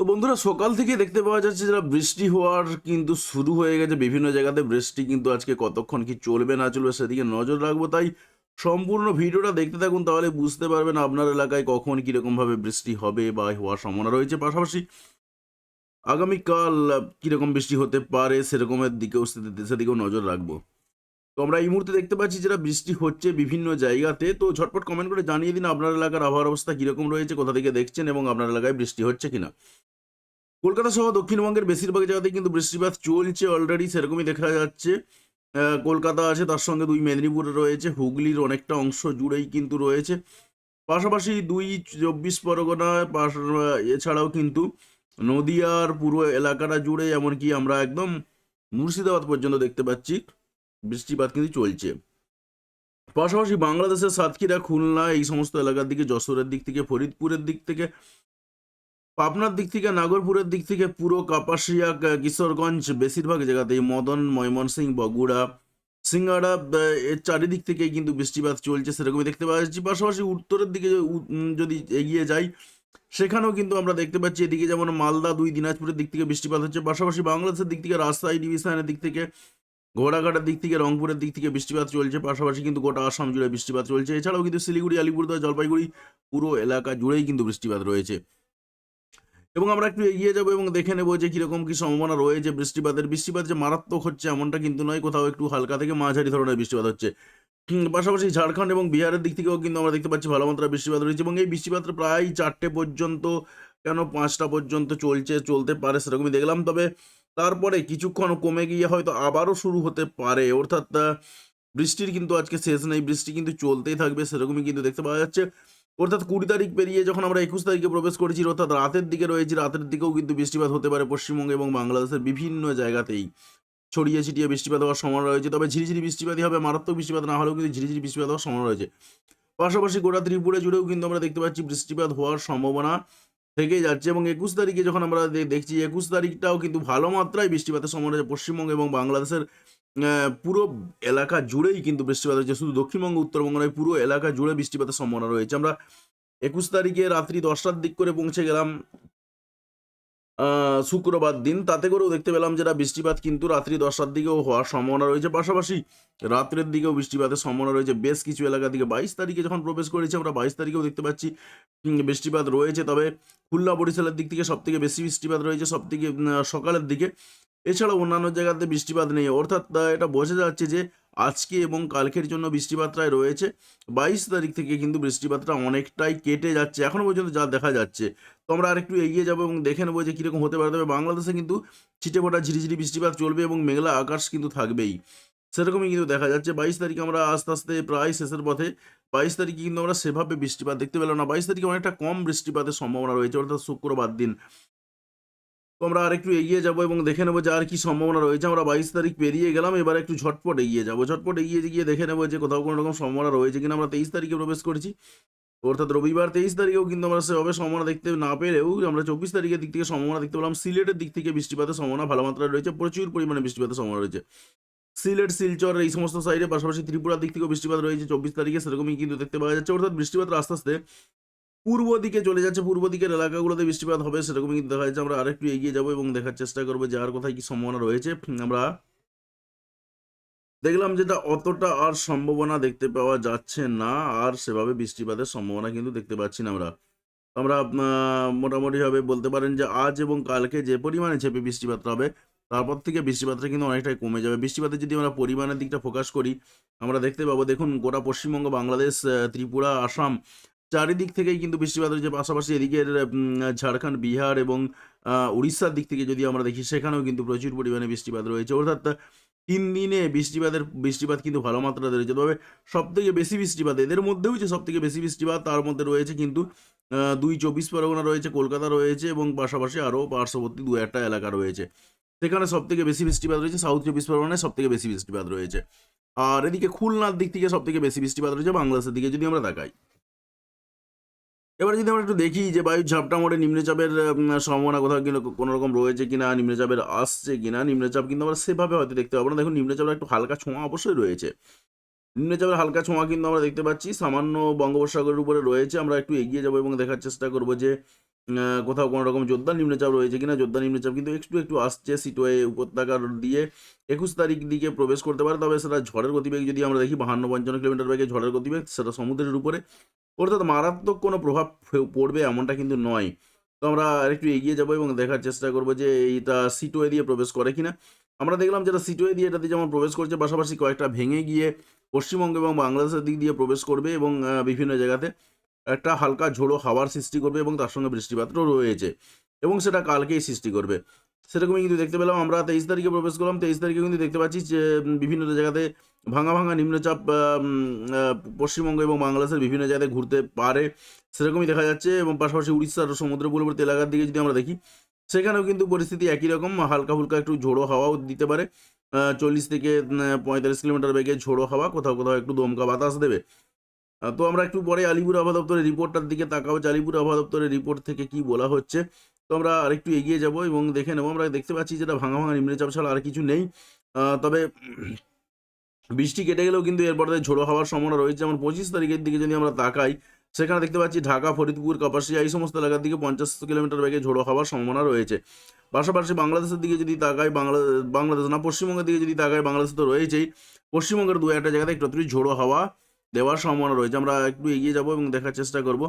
তো বন্ধুরা, সকাল থেকে দেখতে পাওয়া যাচ্ছে যারা বৃষ্টি হওয়ার কিন্তু শুরু হয়ে গেছে, বিভিন্ন জায়গাতে বৃষ্টি কিন্তু আজকে কতক্ষণ কি চলবে না চলবে সেদিকে নজর রাখব। তাই সম্পূর্ণ ভিডিওটা দেখতে থাকুন, তাহলে বুঝতে পারবেন আপনার এলাকায় কখন কীরকমভাবে বৃষ্টি হবে বা হওয়ার সম্ভাবনা রয়েছে। পাশাপাশি আগামীকাল কীরকম বৃষ্টি হতে পারে সেরকমের দিকেও সেদিকেও নজর রাখব। আমরা এই মুহূর্তে দেখতে পাচ্ছি যেটা বৃষ্টি হচ্ছে বিভিন্ন জায়গাতে। তো ঝটপট কমেন্ট করে জানিয়ে দিন আপনার এলাকার আবহাওয়ার অবস্থা কীরকম রয়েছে, কোথা থেকে দেখছেন এবং আপনার এলাকায় বৃষ্টি হচ্ছে কিনা। কলকাতা সহ দক্ষিণবঙ্গের বেশিরভাগ জায়গাতেই কিন্তু বৃষ্টিপাত চলছে অলরেডি সেরকমই দেখা যাচ্ছে। কলকাতা আছে, তার সঙ্গে দুই মেদিনীপুর রয়েছে, হুগলির অনেকটা অংশ জুড়েই কিন্তু রয়েছে। পাশাপাশি দুই চব্বিশ পরগনা, পাশ- এছাড়াও কিন্তু নদিয়ার পুরো এলাকাটা জুড়ে, এমনকি আমরা একদম মুর্শিদাবাদ পর্যন্ত দেখতে পাচ্ছি। বৃষ্টিপাত কিন্তু চলছে। পাশাপাশি বাংলাদেশের সাতক্ষীরা, খুলনা, এই সমস্ত এলাকার দিকে, যশোরের দিক থেকে, ফরিদপুরের দিক থেকে, পাবনার দিক থেকে, নাগরপুরের দিক থেকে, পুরো কাপাসিয়া কিশোরগঞ্জ, বেশিরভাগ জায়গাতেই মদন ময়মনসিং বগুড়া, সিঙ্গাড়া এর চারিদিক থেকে কিন্তু বৃষ্টিপাত চলছে সেরকমই দেখতে পাওয়া যাচ্ছে। পাশাপাশি উত্তরের দিকে যদি এগিয়ে যাই, সেখানেও কিন্তু আমরা দেখতে পাচ্ছি এদিকে যেমন মালদা দুই, দিনাজপুরের দিক থেকে বৃষ্টিপাত হচ্ছে। পাশাপাশি বাংলাদেশের দিক থেকে রাজশাহী ডিভিশনের দিক থেকে ঘোড়াঘাটের দিক থেকে, রংপুরের দিক থেকে বৃষ্টিপাত চলছে, পাশাপাশি কিন্তু গোটা আসাম জুড়ে বৃষ্টিপাত চলছে। এছাড়াও কিন্তু শিলিগুড়ি, আলিপুরদুয়ার, জলপাইগুড়ি, পুরো এলাকা জুড়েই কিন্তু বৃষ্টিপাত রয়েছে। এবং আমরা একটু এগিয়ে যাব এবং দেখে নেব যে কীরকম কী সম্ভাবনা রয়েছে বৃষ্টিপাতের। বৃষ্টিপাত যে মারাত্মক হচ্ছে এমনটা কিন্তু নয়, কোথাও একটু হালকা থেকে মাঝারি ধরনের বৃষ্টিপাত হচ্ছে। পাশাপাশি ঝাড়খণ্ড এবং বিহারের দিক থেকেও কিন্তু আমরা দেখতে পাচ্ছি ভালো মাত্রায় বৃষ্টিপাত রয়েছে এবং এই বৃষ্টিপাতটা প্রায় চারটে পর্যন্ত কেন পাঁচটা পর্যন্ত চলছে, চলতে পারে সেরকমই দেখলাম। তবে তারপরে কিছুক্ষণ কমে গিয়ে হয়তো আবারও শুরু হতে পারে। অর্থাৎ বৃষ্টির কিন্তু আজকে শেষ নেই। বৃষ্টি কিন্তু চলতেই থাকবে, সেরকমই কিন্তু দেখতে পাওয়া যাচ্ছে। অর্থাৎ কুড়ি তারিখ পেরিয়ে যখন আমরা একুশ তারিখে প্রবেশ করেছি, অর্থাৎ রাতের দিকে রয়েছি, রাতের দিকেও কিন্তু বৃষ্টিপাত হতে পারে পশ্চিমবঙ্গ এবং বাংলাদেশের বিভিন্ন জায়গাতেই। ছড়িয়ে ছিটিয়ে বৃষ্টিপাত হওয়ার সম্ভাবনা রয়েছে, তবে ঝিরিঝিরি বৃষ্টিপাতই হবে, মারাত্মক বৃষ্টিপাত না হলেও কিন্তু ঝিরিঝিরি বৃষ্টিপাত হওয়ার সম্ভাবনা রয়েছে। পাশাপাশি গোটা ত্রিপুরা জুড়েও কিন্তু আমরা দেখতে পাচ্ছি বৃষ্টিপাত হওয়ার সম্ভাবনা। থেকে যাচ্ছে এবং একুশ তারিখে যখন আমরা দেখছি, একুশ তারিখটাও কিন্তু ভালো মাত্রায় বৃষ্টিপাতের সম্ভাবনা রয়েছে। পশ্চিমবঙ্গ এবং বাংলাদেশের পুরো এলাকা জুড়েই কিন্তু বৃষ্টিপাত হচ্ছে। শুধু দক্ষিণবঙ্গ, উত্তরবঙ্গ নয়, পুরো এলাকা জুড়ে বৃষ্টিপাতের সম্ভাবনা রয়েছে। আমরা একুশ তারিখে রাত্রি দশটার দিক করে পৌঁছে গেলাম। শুক্রবার দিন। তাতে করেও দেখতে পেলাম যেটা বৃষ্টিপাত কিন্তু রাত্রি দশটার দিকেও হওয়ার সম্ভাবনা রয়েছে। পাশাপাশি রাত্রের দিকেও বৃষ্টিপাতের সম্ভাবনা রয়েছে। বেশ কিছু এলাকার দিকে বাইশ তারিখে যখন প্রবেশ করেছি, আমরা বাইশ তারিখেও দেখতে পাচ্ছি বৃষ্টিপাত রয়েছে। তবে খুলনা বরিশালের দিক থেকে সব থেকে বেশি বৃষ্টিপাত রয়েছে সব থেকে সকালের দিকে। এছাড়াও অন্যান্য জায়গাতে বৃষ্টিপাত নেই। অর্থাৎ এটা বোঝা যাচ্ছে যে আজকে এবং কালকের জন্য বৃষ্টিপাতটাই রয়েছে। বাইশ তারিখ থেকে কিন্তু বৃষ্টিপাতটা অনেকটাই কেটে যাচ্ছে। এখনও পর্যন্ত যা দেখা যাচ্ছে তো আমরা আরেকটু এগিয়ে যাব এবং দেখে নেব যে কীরকম হতে পারে। তবে বাংলাদেশে কিন্তু ছিটে ফোটা ঝিরিঝিরি বৃষ্টিপাত চলবে এবং মেঘলা আকাশ কিন্তু থাকবেই। সেরকমই কিন্তু দেখা যাচ্ছে। বাইশ তারিখে আমরা আস্তে আস্তে প্রায় শেষের পথে বাইশ তারিখে কিন্তু আমরা সেভাবে বৃষ্টিপাত দেখতে পেলাম না। বাইশ তারিখে অনেকটা কম বৃষ্টিপাতের সম্ভাবনা রয়েছে, অর্থাৎ শুক্রবার দিন। তো আমরা আর একটু এগিয়ে যাব এবং দেখে নেব যে আর কি সম্ভাবনা রয়েছে। আমরা বাইশ তারিখ পেরিয়ে গেলাম, এবার একটু ঝটপট এগিয়ে যাব। ঝটপট এগিয়ে গিয়ে দেখে নেব যে কোথাও কোনো রকম সম্ভাবনা রয়েছে কিনা। আমরা তেইশ তারিখে প্রবেশ করেছি। অর্থাৎ রবিবার তেইশ তারিখেও কিন্তু আমরা সেভাবে সম্ভাবনা দেখতে না পেলেও আমরা চব্বিশ তারিখের দিক থেকে সম্ভাবনা দেখতে পেলাম। সিলেটের দিক থেকে বৃষ্টিপাতের সম্ভাবনা ভালো মাত্রায় রয়েছে, প্রচুর পরিমাণে বৃষ্টিপাতের সম্ভাবনা রয়েছে। সিলেট, শিলচর, এই সমস্ত সাইডে পাশাপাশি ত্রিপুরার দিক থেকেও বৃষ্টিপাত রয়েছে, চব্বিশ তারিখে সেরকমই কিন্তু দেখতে পাওয়া যাচ্ছে। অর্থাৎ বৃষ্টিপাত আস্তে আস্তে পূর্ব দিকে চলে যাচ্ছে, পূর্ব দিকের এলাকাগুলোতে বৃষ্টিপাত হবে, সেরকমই কিন্তু দেখা যাচ্ছে। আমরা আরেকটু এগিয়ে যাব এবং দেখার চেষ্টা করব যে আর কোথায় কি সম্ভাবনা রয়েছে। আমরা দেখলাম যেটা অতটা আর সম্ভাবনা দেখতে পাওয়া যাচ্ছে না, আর সেভাবে বৃষ্টিপাতের সম্ভাবনা কিন্তু দেখতে পাচ্ছি না আমরা। আমরা মোটামুটিভাবে বলতে পারেন যে আজ এবং কালকে যে পরিমাণে ছেপে বৃষ্টিপাতটা হবে, তারপর থেকে বৃষ্টিপাতটা কিন্তু অনেকটাই কমে যাবে। বৃষ্টিপাতের যদি আমরা পরিমাণের দিকটা ফোকাস করি, আমরা দেখতে পাবো, দেখুন, গোটা পশ্চিমবঙ্গ, বাংলাদেশ ত্রিপুরা, আসাম, চারিদিক থেকেই কিন্তু বৃষ্টিপাত রয়েছে পাশাপাশি এদিকের ঝাড়খণ্ড, বিহার এবং উড়িষ্যার দিক থেকে যদি আমরা দেখি, সেখানেও কিন্তু প্রচুর পরিমাণে বৃষ্টিপাত রয়েছে। অর্থাৎ তিন দিনে বৃষ্টিপাতের, বৃষ্টিপাত কিন্তু ভালো মাত্রাতে রয়েছে তবে সব থেকে বেশি বৃষ্টিপাত, এদের মধ্যেও যে সব থেকে বেশি বৃষ্টিপাত, তার মধ্যে রয়েছে কিন্তু দুই চব্বিশ পরগনা রয়েছে, কলকাতা রয়েছে এবং পাশাপাশি আরও পার্শ্ববর্তী দু একটা এলাকা রয়েছে। সেখানে সব থেকে বেশি বৃষ্টিপাত রয়েছে, সাউথ চব্বিশ পরগনায় সব থেকে বেশি বৃষ্টিপাত রয়েছে। আর এদিকে খুলনার দিক থেকে সব থেকে বেশি বৃষ্টিপাত রয়েছে, বাংলাদেশের দিকে যদি আমরা তাকাই। এবার যদি আমরা একটু দেখি যে বায়ুর ঝাপটা মোড়ে নিম্নচাপের সম্ভাবনা কোথাও কিন্তু কোনো রকম রয়েছে কিনা নিম্নচাপের আসছে কিনা নিম্নচাপ কিন্তু আমরা সেভাবে হয়তো দেখতে পাবো না। দেখুন নিম্নচাপের একটু হালকা ছোঁয়া অবশ্যই রয়েছে। নিম্নচাপের হালকা ছোঁয়া কিন্তু আমরা দেখতে পাচ্ছি। সামান্য বঙ্গোপসাগরের উপরে রয়েছে। আমরা একটু এগিয়ে যাব এবং দেখার চেষ্টা করব যে কোথাও কোনো রকম জোরদার নিম্নচাপ রয়েছে কিনা। যোদ্ধা নিম্নচাপ কিন্তু একটু একটু আসছে সিটোয়ে উপত্যকার দিয়ে একুশ তারিখ দিকে প্রবেশ করতে পারে। তবে সেটা ঝড়ের গতিবেগ যদি আমরা দেখি, বাহান্ন পঞ্চান্ন কিলোমিটার বেগে ঝড়ের গতিবেগ সেটা সমুদ্রের উপরে। অর্থাৎ মারাত্মক কোনো প্রভাব পড়বে এমনটা কিন্তু নয়। তো আমরা আরেকটু এগিয়ে যাব এবং দেখার চেষ্টা করব যে এইটা সিটোয়ে দিয়ে প্রবেশ করে কিনা। আমরা দেখলাম যেটা সিটোয়ে দিয়ে এটাতে যেমন প্রবেশ করছে, পাশাপাশি কয়েকটা ভেঙে গিয়ে পশ্চিমবঙ্গ এবং বাংলাদেশের দিক দিয়ে প্রবেশ করবে এবং বিভিন্ন জায়গাতে একটা হালকা ঝোড়ো হাওয়ার সৃষ্টি করবে এবং তার সঙ্গে বৃষ্টিপাতও রয়েছে এবং সেটা কালকেই সৃষ্টি করবে। সেরকমই কিন্তু দেখতে পেলাম। আমরা তেইশ তারিখে প্রবেশ করলাম। তেইশ তারিখে কিন্তু দেখতে পাচ্ছি যে বিভিন্ন জায়গাতে ভাঙা ভাঙা নিম্নচাপ পশ্চিমবঙ্গ এবং বাংলাদেশের বিভিন্ন জায়গায় ঘুরতে পারে সেরকমই দেখা যাচ্ছে এবং পাশাপাশি উড়িষ্যার সমুদ্র পূর্ববর্তী এলাকার দিকে যদি আমরা দেখি, সেখানেও কিন্তু পরিস্থিতি একই রকম। হালকা ফুলকা একটু ঝোড়ো হাওয়াও দিতে পারে। চল্লিশ থেকে পঁয়তাল্লিশ কিলোমিটার বেগে ঝোড়ো হাওয়া, কোথাও কোথাও একটু দমকা বাতাস দেবে। তো আমরা একটু পরে আলিপুর আবহাওয়া দপ্তরের রিপোর্টটার দিকে তাকাবো। যে আলিপুর আবহাওয়া দপ্তরের রিপোর্ট থেকে কি বলা হচ্ছে তো আমরা আরেকটু এগিয়ে যাব এবং দেখে নেব। আমরা দেখতে পাচ্ছি যেটা ভাঙা ভাঙা নিম্নচাপ ছাড়া আর কিছু নেই। তবে বৃষ্টি কেটে গেলেও কিন্তু এরপর ঝোড়ো হওয়ার সম্ভাবনা রয়েছে। যেমন পঁচিশ তারিখের দিকে যদি আমরা তাকাই, সেখানে দেখতে পাচ্ছি ঢাকা, ফরিদপুর, কাপাসিয়া, এই সমস্ত এলাকার দিকে পঞ্চাশ কিলোমিটার বেগে ঝোড়ো হওয়ার সম্ভাবনা রয়েছে। পাশাপাশি বাংলাদেশের দিকে যদি তাকাই, বাংলা, বাংলাদেশ না, পশ্চিমবঙ্গের দিকে যদি তাকাই, বাংলাদেশ তো রয়েছেই। পশ্চিমবঙ্গের দু একটা জায়গাতে একটু ঝোড়ো হাওয়া দেওয়ার সম্ভাবনা রয়েছে। আমরা একটু এগিয়ে যাব এবং দেখার চেষ্টা করব।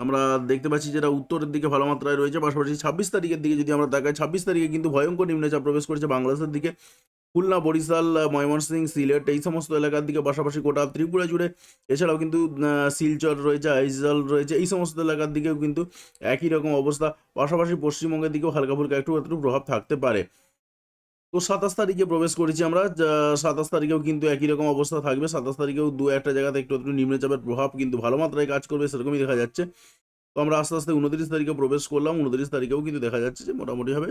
আমরা দেখতে পাচ্ছি যেটা উত্তরের দিকে ভালো মাত্রায় রয়েছে, পাশাপাশি ছাব্বিশ তারিখের দিকে যদি আমরা তাকাই, ছাব্বিশ তারিখে কিন্তু ভয়ঙ্কর নিম্নচাপ প্রবেশ করেছে বাংলাদেশের দিকে। খুলনা, বরিশাল ময়মনসিংহ, সিলেট এই সমস্ত এলাকার দিকে, পাশাপাশি গোটা ত্রিপুরা জুড়ে। এছাড়াও কিন্তু শিলচর রয়েছে, আইজল রয়েছে, এই সমস্ত এলাকার দিকেও কিন্তু একই রকম অবস্থা। পাশাপাশি পশ্চিমবঙ্গের দিকেও হালকা ফুলকা একটু একটু প্রভাব থাকতে পারে। তো সাতাশ তারিখে প্রবেশ করেছি আমরা। সাতাশ তারিখেও কিন্তু একই রকম অবস্থা থাকবে। সাতাশ তারিখেও দু একটা জায়গাতে একটু একটু নিম্নচাপের প্রভাব কিন্তু ভালো মাত্রায় কাজ করবে, সেরকমই দেখা যাচ্ছে। তো আমরা আস্তে আস্তে উনত্রিশ তারিখে প্রবেশ করলাম, উনত্রিশ তারিখেও কিন্তু দেখা যাচ্ছে যে মোটামুটিভাবে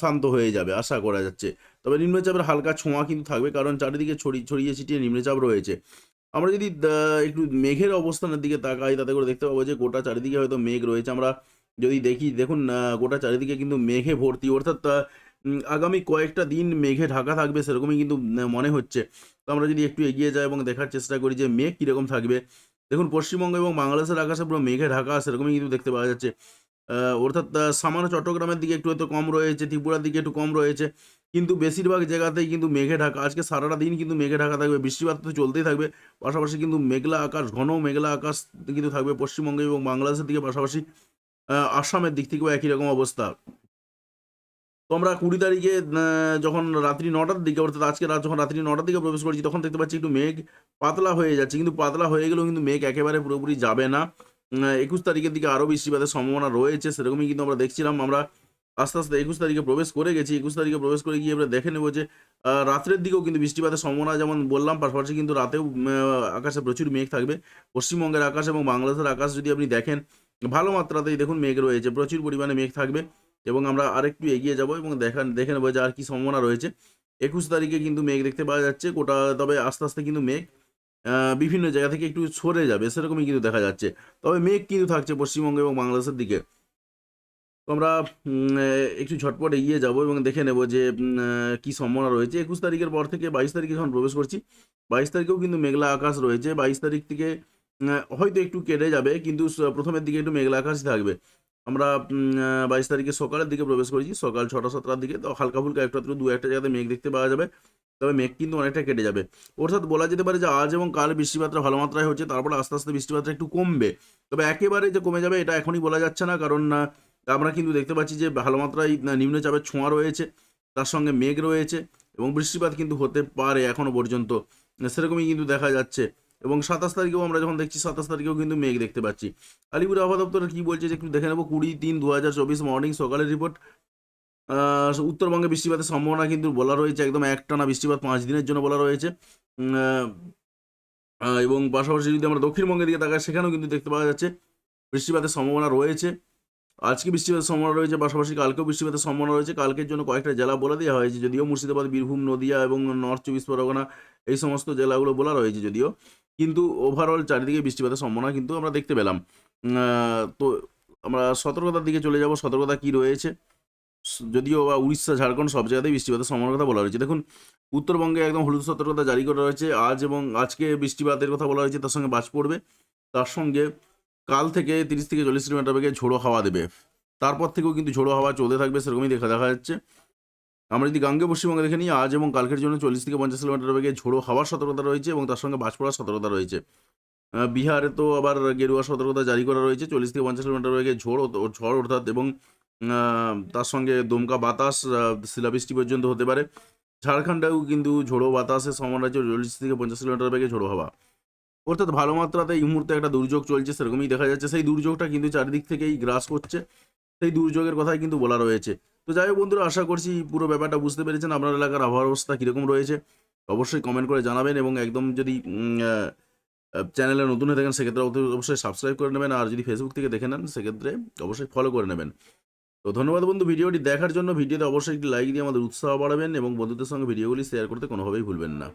শান্ত হয়ে যাবে, আশা করা যাচ্ছে। তবে নিম্নচাপের হালকা ছোঁয়া কিন্তু থাকবে, কারণ চারিদিকে ছড়িয়ে ছড়িয়ে ছিটিয়ে নিম্নচাপ রয়েছে। আমরা যদি একটু মেঘের অবস্থানের দিকে তাকাই, তাতে করে দেখতে পাবো যে গোটা চারিদিকে হয়তো মেঘ রয়েছে। আমরা যদি দেখি, দেখুন গোটা চারিদিকে কিন্তু মেঘে ভর্তি। অর্থাৎ আগামী কয়েকটা দিন মেঘে ঢাকা থাকবে, সেরকমই কিন্তু মনে হচ্ছে। তো আমরা যদি একটু এগিয়ে যাই এবং দেখার চেষ্টা করি যে মেঘ কীরকম থাকবে। দেখুন, পশ্চিমবঙ্গ এবং বাংলাদেশের আকাশে পুরো মেঘে ঢাকা, সেরকমই কিন্তু দেখতে পাওয়া যাচ্ছে। অর্থাৎ সামান্য চট্টগ্রামের দিকে একটু হয়তো কম রয়েছে, ত্রিপুরার দিকে একটু কম রয়েছে। কিন্তু বেশিরভাগ জায়গাতেই কিন্তু মেঘে ঢাকা, আজকে সারাটা দিন কিন্তু মেঘে ঢাকা থাকবে। বৃষ্টিপাত তো চলতেই থাকবে। পাশাপাশি কিন্তু মেঘলা আকাশ, ঘন মেঘলা আকাশ কিন্তু থাকবে পশ্চিমবঙ্গে এবং বাংলাদেশের দিকে, পাশাপাশি আসামের দিক থেকেও একই রকম অবস্থা। তো আমরা কুড়ি তারিখে যখন রাত্রি নটার দিকে, অর্থাৎ আজকে রাত যখন রাত্রি নটার দিকে প্রবেশ করেছি, তখন দেখতে পাচ্ছি একটু মেঘ পাতলা হয়ে যাচ্ছে। কিন্তু পাতলা হয়ে গেলেও কিন্তু মেঘ একেবারে পুরোপুরি যাবে না। একুশ তারিখের দিকে আরও বৃষ্টিপাতের সম্ভাবনা রয়েছে, সেরকমই কিন্তু আমরা দেখছিলাম। আমরা আস্তে আস্তে একুশ তারিখে প্রবেশ করে গেছি। একুশ তারিখে প্রবেশ করে গিয়ে আমরা দেখে নেব যে রাত্রের দিকেও কিন্তু বৃষ্টিপাতের সম্ভাবনা, যেমন বললাম, পাশাপাশি কিন্তু রাতেও আকাশে প্রচুর মেঘ থাকবে। পশ্চিমবঙ্গের আকাশ এবং বাংলাদেশের আকাশ যদি আপনি দেখেন, ভালো মাত্রাতেই দেখুন মেঘ রয়েছে, প্রচুর পরিমাণে মেঘ থাকবে। এবং আমরা আরেকটু এগিয়ে যাব এবং দেখা, দেখে নেব যে আর কি সম্ভাবনা রয়েছে। একুশ তারিখে কিন্তু মেঘ দেখতে পাওয়া যাচ্ছে, গোটা, তবে আস্তে আস্তে কিন্তু মেঘ বিভিন্ন জায়গা থেকে একটু সরে যাবে, সেরকমই কিন্তু দেখা যাচ্ছে। তবে মেঘ কিন্তু থাকছে পশ্চিমবঙ্গ এবং বাংলাদেশের দিকে। তো আমরা একটু ঝটপট এগিয়ে যাব এবং দেখে নেব যে কি সম্ভাবনা রয়েছে। একুশ তারিখের পর থেকে বাইশ তারিখে যখন প্রবেশ করছি, বাইশ তারিখেও কিন্তু মেঘলা আকাশ রয়েছে। বাইশ তারিখ থেকে হয়তো একটু কেটে যাবে, কিন্তু প্রথমের দিকে একটু মেঘলা আকাশই থাকবে। আমরা বাইশ তারিখে সকালের দিকে প্রবেশ করেছি। সকাল ছটা সাতটার দিকে তো হালকা ফুলকা একটা দু একটা জায়গাতে মেঘ দেখতে পাওয়া যাবে। তবে মেঘ কিন্তু অনেকটা কেটে যাবে। অর্থাৎ বলা যেতে পারে যে আজ এবং কাল বৃষ্টিপাতটা ভালো মাত্রায় হচ্ছে, তারপরে আস্তে আস্তে বৃষ্টিপাতটা একটু কমবে। তবে একেবারে যে কমে যাবে, এটা এখনই বলা যাচ্ছে না। কারণ আমরা কিন্তু দেখতে পাচ্ছি যে ভালো মাত্রায় নিম্নচাপের ছোঁয়া রয়েছে। তার সঙ্গে মেঘ রয়েছে এবং বৃষ্টিপাত কিন্তু হতে পারে এখনও পর্যন্ত। সেরকমই কিন্তু দেখা যাচ্ছে। এবং সাতাশ তারিখেও আমরা যখন দেখছি, সাতাশ তারিখেও কিন্তু মেঘ দেখতে পাচ্ছি। আলিপুর আবহাওয়া দপ্তর কি বলছে যে একটু দেখে নেব, কুড়ি তিন দু হাজার চব্বিশ মর্নিং সকালের রিপোর্ট উত্তরবঙ্গে বৃষ্টিপাতের সম্ভাবনা কিন্তু বলা রয়েছে, একদম একটানা বৃষ্টিপাত পাঁচ দিনের জন্য বলা রয়েছে। এবং পাশাপাশি যদি আমরা দক্ষিণবঙ্গের দিকে তাকাই, সেখানেও কিন্তু দেখতে পাওয়া যাচ্ছে বৃষ্টিপাতের সম্ভাবনা রয়েছে। আজকে বৃষ্টিপাতের সম্ভাবনা রয়েছে, পাশাপাশি কালকেও বৃষ্টিপাতের সম্ভাবনা রয়েছে। কালকের জন্য কয়েকটা জেলা বলে দেওয়া হয়েছে, যদিও মুর্শিদাবাদ, বীরভূম, নদিয়া এবং নর্থ চব্বিশ পরগনা এই সমস্ত জেলাগুলো বলা রয়েছে যদিও। কিন্তু ওভারঅল চারিদিকে বৃষ্টিপাতের সম্ভাবনা কিন্তু আমরা দেখতে পেলাম। তো আমরা সতর্কতার দিকে চলে যাব, সতর্কতা কি রয়েছে? যদিও বা উড়িষ্যা, ঝাড়খণ্ড সব জায়গাতেই বৃষ্টিপাতের সম্ভাবনার কথা বলা হয়েছে। দেখুন, উত্তরবঙ্গে একদম হলুদ সতর্কতা জারি করা রয়েছে। আজ এবং আজকে বৃষ্টিপাতের কথা বলা হয়েছে, তার সঙ্গে বাজ পড়বে। তার সঙ্গে কাল থেকে তিরিশ থেকে চল্লিশ কিলোমিটার বেগে ঝোড়ো হাওয়া দেবে। তারপর থেকেও কিন্তু ঝোড়ো হাওয়া চলতে থাকবে, সেরকমই দেখা দেখা যাচ্ছে। আমরা যদি গাঙ্গে পশ্চিমবঙ্গে দেখে নিই, আজ এবং কালকের জন্য চল্লিশ থেকে পঞ্চাশ কিলোমিটার বেগে ঝোড়ো হাওয়ার সতর্কতা রয়েছে এবং তার সঙ্গে বাজ পড়ার সতর্কতা রয়েছে। বিহারে তো আবার গেরুয়া সতর্কতা জারি করা রয়েছে, চল্লিশ থেকে পঞ্চাশ কিলোমিটার বেগে ঝোড় ঝড় অর্থাৎ এবং তার সঙ্গে দমকা বাতাস শিলাবৃষ্টি পর্যন্ত হতে পারে। ঝাড়খণ্ডেও কিন্তু ঝোড়ো বাতাসের সমান আছে চল্লিশ থেকে পঞ্চাশ কিলোমিটার বেগে ঝোড়ো হাওয়া। অর্থাৎ ভালো মাত্রাতে এই মুহূর্তে একটা দুর্যোগ চলছে, সেরকমই দেখা যাচ্ছে। সেই দুর্যোগটা কিন্তু চারিদিক থেকেই গ্রাস করছে, সেই দুর্যোগের কথাই কিন্তু বলা রয়েছে। তো যাই হোক বন্ধুরা, আশা করছি পুরো ব্যাপারটা বুঝতে পেরেছেন। আপনার এলাকার আবহাওয়ার অবস্থা কীরকম রয়েছে, অবশ্যই কমেন্ট করে জানাবেন এবং একদম যদি চ্যানেলে নতুন হয়ে থাকেন, সেক্ষেত্রে অবশ্যই সাবস্ক্রাইব করে নেবেন। আর যদি ফেসবুক থেকে দেখে নেন, সেক্ষেত্রে অবশ্যই ফলো করে নেবেন। তো ধন্যবাদ বন্ধু, ভিডিওটি দেখার জন্য ভিডিওতে অবশ্যই একটি লাইক দিয়ে আমাদের উৎসাহ বাড়াবেন এবং বন্ধুদের সঙ্গে ভিডিওগুলি শেয়ার করতে কোনোভাবেই ভুলবেন না।